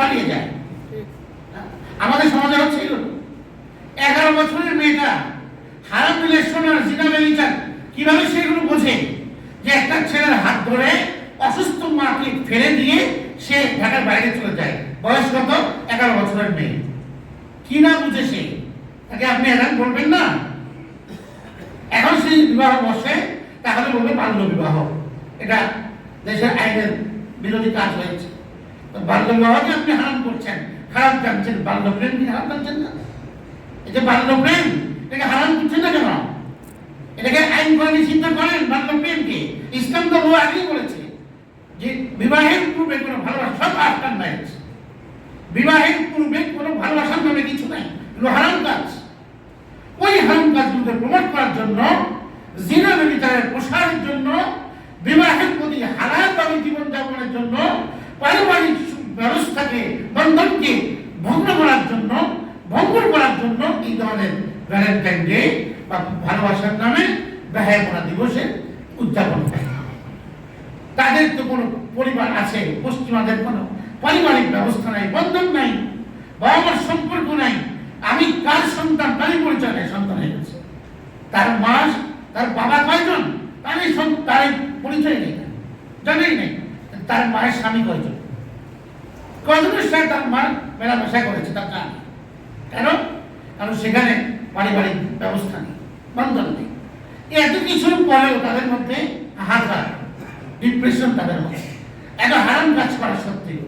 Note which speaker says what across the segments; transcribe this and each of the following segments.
Speaker 1: পালিয়ে যায়? আমাদের সমাজে হচ্ছে এগারো বছরের মেয়েটা হারাম রিলেশন আর জিনা কীভাবে সেগুলো বোঝে? যে একটা ছেলের হাত ধরে অসুস্থ মাকে ফেলে দিয়ে সে ঢাকার বাইরে চলে যায়। বয়স কত? এগারো বছরের মেয়ে। কি না বুঝে সে? তাকে আপনি এরান বলবেন না? এখন সেই বিবাহ বসে, তাহলে বলবে বাল্য বিবাহ। এটা দেশের আইনের বিরোধী কাজ হয়েছে। বাল্য বিবাহকে আপনি হারাম করছেন। খারাপ জানছেন বাল্য প্রেম কি হারাম জানছেন না? এই যে বাল্য প্রেম এটাকে হারাম করছেন না কেন? এটাকে আইন করে নিষিদ্ধ করেন বাল্য প্রেমকে ইসলাম তো বহু আগেই বলেছে যে বিবাহের পূর্বে কোনো ভালোবাসা সব আফটার ম্যারেজ বিবাহের পূর্বে কোনো ভালোবাসার নামে কিছু নাই। এগুলো হারাম কাজ। ওই হারাম কাজগুলোকে প্রমোট করার জন্য, জিনা ব্যবচারের প্রসারের জন্য, বিবাহের প্রতি হারামভাবে জীবনযাপনের জন্য পারিবারিক ব্যবস্থাকে বন্ধনকে ভঙ্গ করার জন্য ভঙ্গ করার জন্য এই ধরনের ভ্যালেন্টাইন ডে বা ভালোবাসার নামে ব্যয়াপনা দিবসে উদযাপন করে। তাদের তো কোনো পরিবার আছে, পশ্চিমাদের কোনো পারিবারিক ব্যবস্থা নাই, বন্ধন নাই বাবা মার সম্পর্ক নাই। আমি কার সন্তান তারই পরিচয় নেই, সন্তান হয়ে গেছে। তার মা, তার বাবা কয়জন? তারই তারই পরিচয় নেই। জানেই নেই। তার মায়ের স্বামী কয়জন? কয়জনের সাথে তার মা মেলামেশা করেছে তার জানে কেন? কারণ সেখানে পারিবারিক ব্যবস্থা নেই, বন্ধন নেই। এত কিছুর পরেও তাদের মধ্যে হাহাকার ডিপ্রেশন তাদের মধ্যে। এত হারাম কাজ করা সত্ত্বেও।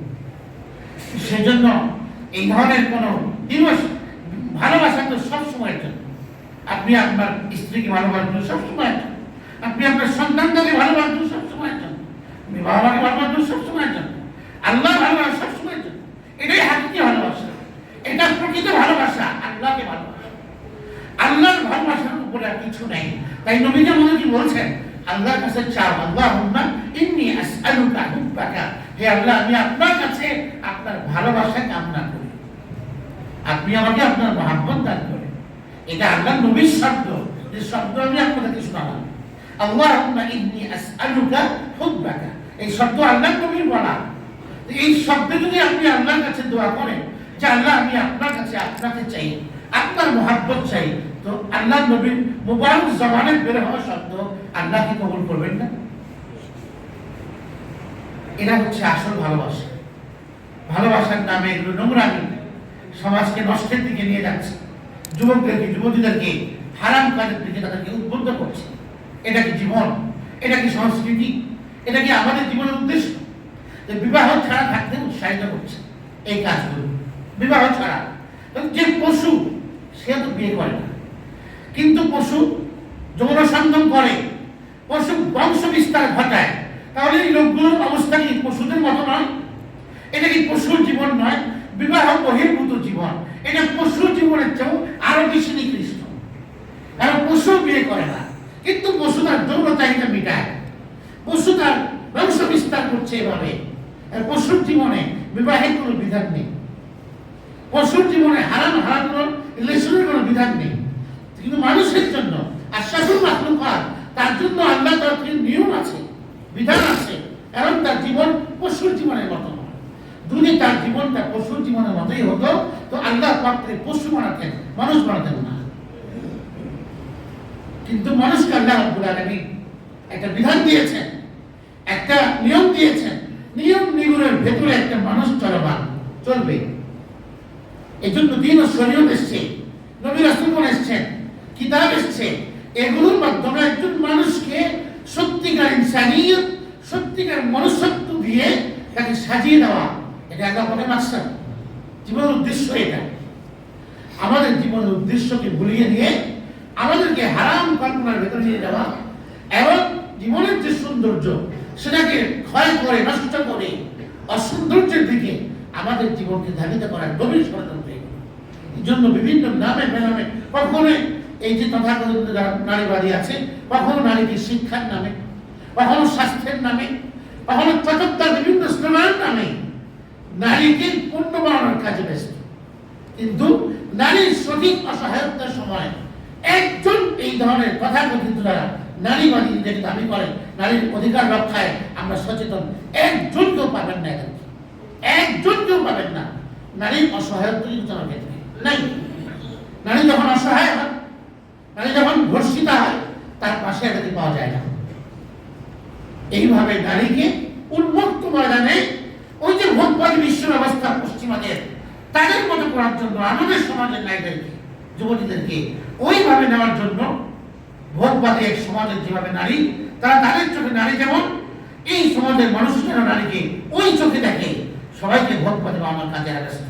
Speaker 1: সেজন্য এই ধরনের কোনো দিবস ভালোবাসা তো সব সময়ের জন্য। আপনি আপনার স্ত্রীকে ভালোবাসবেন সব সময়ের জন্য। আপনি আপনার সন্তানকে ভালোবাসবেন সব সময়ের জন্য। আপনি বাবা মাকে সব সময়ের জন্য। আল্লাহ ভালোবাসা সব সময়ের জন্য এটাই হাকিকি ভালোবাসা এটা প্রকৃত ভালোবাসা, আল্লাহকে ভালোবাসা। আল্লাহর ভালোবাসার উপরে আর কিছু নেই। তাই নবীজি আমাদের কি বলছেন, আল্লাহর কাছে চাও, আল্লাহুম্মা ইন্নী আসআলুকা হুব্বাকা। হে আল্লাহ, আমি আপনার কাছে আপনার ভালোবাসা কামনা করি। আপনি আমাকে আপনার মহাব্বত দান করেন। এটা আল্লাহর নবীর শব্দ। যে শব্দ আমি আপনাদেরকে শোনালাম। আল্লাহুম্মা ইন্নী আসআলুকা হুব্বাকা। এই শব্দ আল্লাহ নবীর বলা। এই শব্দে যদি আপনি আল্লাহর কাছে দোয়া করেন আল্লাহ আমি আপনার কাছে আপনাকে চাই, আপনার মহাব্বত চাই, তো আল্লাহ নবীর মুবারক জবানে বের হওয়া শব্দ আল্লাহ কি কবুল করবেন না? এরা হচ্ছে আসল ভালোবাসা। ভালোবাসার নামে এগুলো নোংরামি সমাজকে নষ্টের দিকে নিয়ে যাচ্ছে। যুবকদেরকে, যুবতীদেরকে, হারাম কাজের দিকে তাদেরকে উদ্বুদ্ধ করছে। এটা কি জীবন? এটা কি সংস্কৃতি? এটা কি আমাদের জীবনের উদ্দেশ্য? বিবাহ ছাড়া থাকতে উৎসাহিত করছে। এই কাজগুলো। বিবাহ ছাড়া। যে পশু, সে তো বিয়ে করে না। কিন্তু পশু যৌন সন্ধান করে, পশু বংশ বিস্তার ঘটায়, তাহলে এই লোকগুলোর অবস্থা কি পশুদের মতো নয়? এটা কি পশুর জীবন নয়? বিবাহ বহির্ভূত জীবন। এটা পশুর জীবনের চেয়েও আরও বেশি নিকৃষ্ট। কারণ পশু বিয়ে করে না, কিন্তু পশু তার যৌন চাহিদা মিটায়। পশু তার বংশ বিস্তার করছে এভাবে। পশুর জীবনে বিবাহের কোনো বিধান নেই। পশুর জীবনে হারাম হারানোর রিলেশনের কোনো বিধান নেই। কিন্তু মানুষের জন্য আশ্বাসন মাত্র কর তার জন্য আল্লাহ তরফের নিয়ম আছে, বিধান আছে? কারণ তার জীবন পশুর জীবনের মতো যদি তার জীবনটা পশুর জীবনের মতোই হতো, তো আল্লাহ পাত্রে পশু বানাতেন, মানুষ বানাতেন না। কিন্তু মানুষকে আল্লাহ রাব্বুল আলামিন একটা বিধান দিয়েছেন, একটা নিয়ম দিয়েছেন। নিয়ম নিগুণের ভেতরে একটা মানুষ চলমান চলবে। এই জন্য দিন ও শরীয়ত এসছে নবী রাসূলগণ এসছেন, কিতাব এসছে। এগুলোর মাধ্যমে একজন মানুষকে সত্যিকার ইনসানিয়ত, সত্যিকার মনুষ্যত্ব দিয়ে তাকে সাজিয়ে দেওয়া। এটা আল্লাহ বলে মাস্টার জীবনের উদ্দেশ্য এটা। আমাদের জীবনের উদ্দেশ্যকে ভুলিয়ে দিয়ে আমাদেরকে হারাম কল্পনার ভেতরে নিয়ে যাওয়া এবং জীবনের যে সৌন্দর্য, সেটাকে ক্ষয় করে, নষ্ট করে, অসৌন্দর্যের দিকে আমাদের জীবনকে ধাবিত করার গভীর ষড়যন্ত্র জন্য বিভিন্ন নামে বেনামে কখনো এই যে তথাকথিত নারীবাদী আছে, কখনো নারীকে শিক্ষার নামে, কখনো স্বাস্থ্যের নামে, কখনো চটকদার বিভিন্ন স্লোগানের নামে নারীকে পূর্ণ বানানোর কাজে ব্যস্ত। কিন্তু নারীর সঠিক অসহায়তার সময় একজন এই ধরনের তথাকথিত যারা নারীবাদী নিজেকে দাবি করেন, নারীর অধিকার রক্ষায় আমরা সচেতন, একজনকেও পাবেন না এখানে একজনকেও পাবেন না। নারীর অসহায়ত্ব ক্ষেত্রে। নাই। নারী যখন অসহায় হয়, নারী যখন ধর্ষিতা হয়, তার পাশে এটাকে পাওয়া যায় না। এইভাবে নারীকে উন্মুক্ত ময়দানে ওই যে ভোটবাদী বিশ্ব ব্যবস্থা পশ্চিমাদের, তাদের মতো করার জন্য আমাদের সমাজের নারীদেরকে, যুবতীদেরকে ওইভাবে নেওয়ার জন্য ভোটবাদী এক সমাজের যেভাবে নারী, তারা তাদের চোখে নারী যেমন, এই সমাজের মানুষ যেন নারীকে ওই চোখে দেখে সবাইকে ভোটবাদী বা আমার কাজে ব্যস্ত।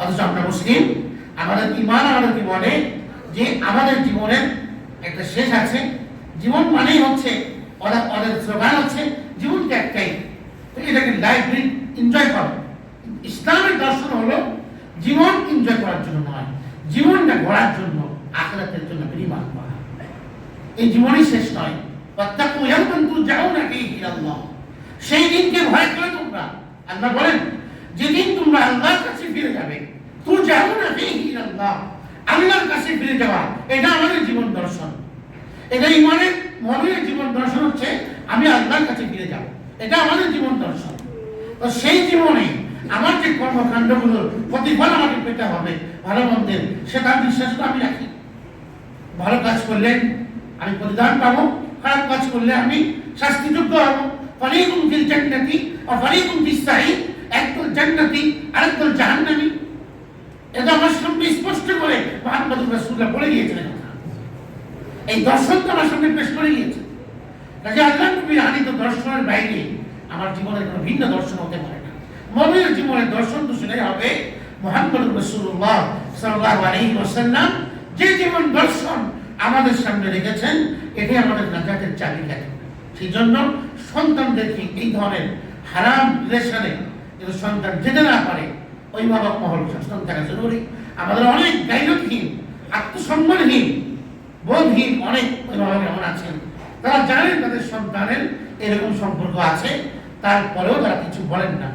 Speaker 1: অথচ আমরা মুসলিম আমাদের ইমান আমাদেরকে বলে যে আমাদের জীবনের একটা শেষ আছে। জীবন মানেই হচ্ছে ওদের ওদের স্লোগান হচ্ছে জীবনকে একটাই। এটাকে লাইফ এনজয় করো। ইসলামের দর্শন হলো জীবন এনজয় করার জন্য নয়, জীবনটা গড়ার জন্য, আখরাতের জন্য বিনিময় করা। এই জীবনই শেষ নয়। প্রত্যক্ষ ইয়ামান তু যাও না কে সেই দিনকে ভয় করে তোমরা। আল্লাহ বলেন, যেদিন তোমরা আল্লাহর কাছে ফিরে যাবে আল্লাহর কাছে ফিরে যাওয়া, এটা আমাদের জীবন দর্শন। এটা ইমানের মনের জীবন দর্শন হচ্ছে, আমি আল্লাহর কাছে ফিরে যাব। এটা আমাদের জীবন দর্শন। তো সেই জীবনে আমার যে প্রতিফল আমাকে পেতে হবে, ভালো মন্দের, সেটা বিশ্বাস আমি রাখি। ভালো কাজ করলে আমি প্রতিদান পাবো, খারাপ কাজ করলে আমি শাস্তিযোগ্য হব। ফরিকুম ফিল জান্নাতি ফরিকুম ফিস সাঈদ একদল জান্নাতি আরেকদল জাহান্নামী। এটা আমার সামনে স্পষ্ট করে রাসূলুল্লাহ বলে এই দর্শন তো আমার সামনে পেশ করে গিয়েছে কাজে আল্লাহ নবীর আনিত দর্শনের বাইরে আমার জীবনের কোনো ভিন্ন দর্শন হতে পারে না। জীবনের দর্শন তো সেটাই হবে রসুল্লাহ সাল্লাহ আলাইহি ওয়াসাল্লাম যে জীবন দর্শন আমাদের সামনে রেখেছেন এটি আমাদের নাজাতের চাবিকাঠি সেই জন্য সন্তানদেরকে এই ধরনের হারাম যেন সন্তান যেতে না পারে অভিভাবক মহল সচেতন থাকা জরুরি। আমাদের অনেক গাইরতহীন আত্মসম্মানহীন, বোধহীন অনেক অভিভাবক এমন আছেন। তারা জানেন তাদের সন্তানের এরকম সম্পর্ক আছে, তারপরেও তারা কিছু বলেন না।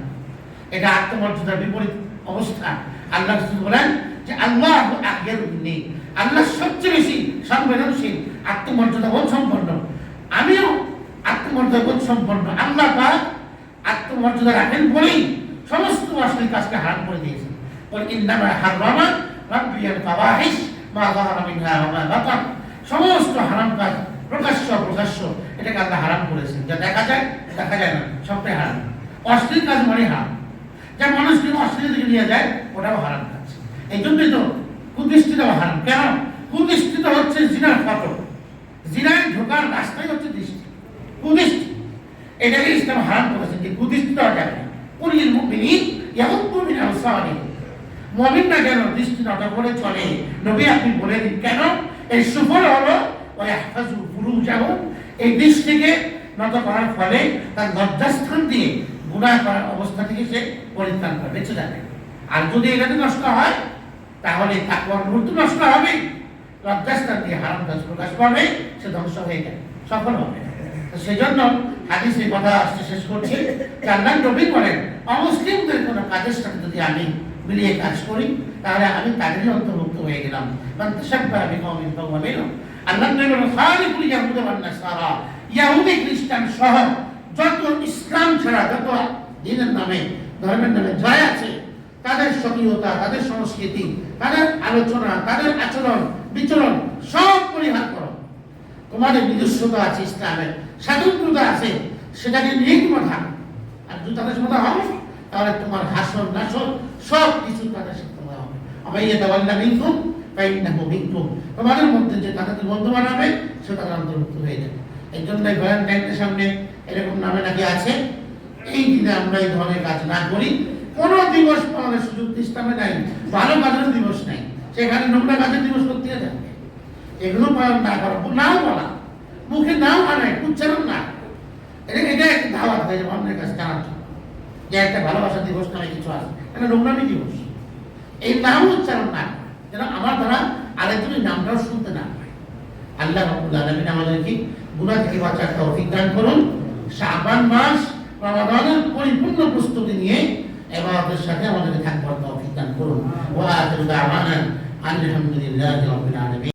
Speaker 1: এটা আত্মমর্যাদার বিপরীত অবস্থা। আল্লাহ বলেন যে, আল্লাহ আগের নেই আল্লাহ সবচেয়ে বেশি সংবেদনশীল, আত্মমর্যাদা বোধ সম্পন্ন। আমিও আত্মমর্যাদা বোধ সম্পন্ন। আল্লাহ আত্মমর্যাদা রাখেন বলেই সমস্ত অশ্লীল কাজকে হারাম করে দিয়েছেন। বলে, ইন্নামা হারামা রাব্বিয়াল ফাওয়াহিশ মা যাহারা মিনহা ওয়া বাতান। সমস্ত হারাম কাজ প্রকাশ্য প্রকাশ্য এটাকে আল্লাহ হারাম করেছেন। যা দেখা যায় দেখা যায় না, সবটাই হারাম। অশ্লীল কাজ মানে হারাম। যা মানুষকে অশ্লীল দিকে নিয়ে যায়, ওটাও হারাম কাজ। এই জন্যই তো কুদৃষ্টিটাও হারাম। কেন? কুদৃষ্টিটা হচ্ছে জিনার ফটো। জিনায় ঢোকার রাস্তাই হচ্ছে দৃষ্টি। কুদৃষ্টি। এটাকে ইসলাম হারাম করেছেন যে কুদৃষ্টিটাও না। কুলিল মুমিনিন ইয়াগুদ্দু মিন আবসারিহিম মুমিনরা যেন দৃষ্টি নত করে চলে। নবী আপনি বলে দিন, কেন? এই সুফল হলো ওই আহফাজু ফুরুজাহুম, এই দৃষ্টিকে নত করার ফলে তার লজ্জাস্থান দিয়ে গুনাহ করার অবস্থা থেকে সে পরিত্রাণ করে বেঁচে যাবে। আর যদি এটাতে নষ্ট হয়, তাহলে তাকওয়ার মূর্তি নষ্ট হবে। লজ্জাস্থান দিয়ে হারাম কাজ প্রকাশ পাবে, সে ধ্বংস হয়ে যাবে, সফল হবে। সেজন্য হাদিসে কথা আসতে শেষ করছি। আল্লাহ নবী বলেন, অমুসলিমদের কোনো কাজের সাথে যদি আমি মিলিয়ে কাজ করি, তাহলে আমি তাদেরই অন্তর্ভুক্ত হয়ে গেলাম। আল্লাহ খালিকুল ইয়াহুদ নাসারা। ইহুদি খ্রিস্টান সহ যত ইসলাম ছাড়া যত দিনের নামে, ধর্মের নামে যাই আছে, তাদের স্বকীয়তা, তাদের সংস্কৃতি, তাদের আলোচনা, তাদের আচরণ, বিচরণ সব পরিহার করো। তোমাদের নিজস্বতা আছে ইসলামের। স্বাতন্ত্রতা আছে, সেটাকে নিয়ে তোমার থাকো আর যদি তাদের সাথে হবে তাহলে তোমার হাসন, নাসন, সব কিছু তাদের সাথে তোমার হবে। আবার ইয়ে দেওয়াল্লা মিনকুম, ফাইন্নাহু মিনকুম। তোমাদের মধ্যে যে তাদেরকে বন্ধু বানাবে, সে তাদের অন্তর্ভুক্ত হয়ে যাবে। এই জন্য ব্যাংকের সামনে এরকম নামে নাকি আছে। এই দিনে আমরা এই ধরনের কাজ না করি। কোনো দিবস পালনের সুযোগ ইসলামে নাই, ভালো কাজের দিবস নাই। সেখানে নোংরা কাজের দিবস করতে যাবে এগুলো পালন না করা নাও বলা। মুখে নাও আনে উচ্চারণ না। এটা একটা ধাওয়াত হয়ে যাবে অন্যের কাছে জানার জন্য। যে একটা ভালোবাসা দিবস নামে কিছু আছে। এটা নোংরামি দিবস। এই নাম উচ্চারণ না। যেন আমার দ্বারা আরেকজনের নামটাও শুনতে না আল্লাহ রাব্বুল আলামিন আমাদেরকে গুনাহ থেকে বাঁচার তৌফিক দান করুন। শাবান মাস, রমাদানের পরিপূর্ণ প্রস্তুতি নিয়ে এবাদতের সাথে আমাদেরকে থাকবার তৌফিক দান করুন। ওয়া আখিরু দাওয়ানা আলহামদুলিল্লাহি রাব্বিল আলামিন।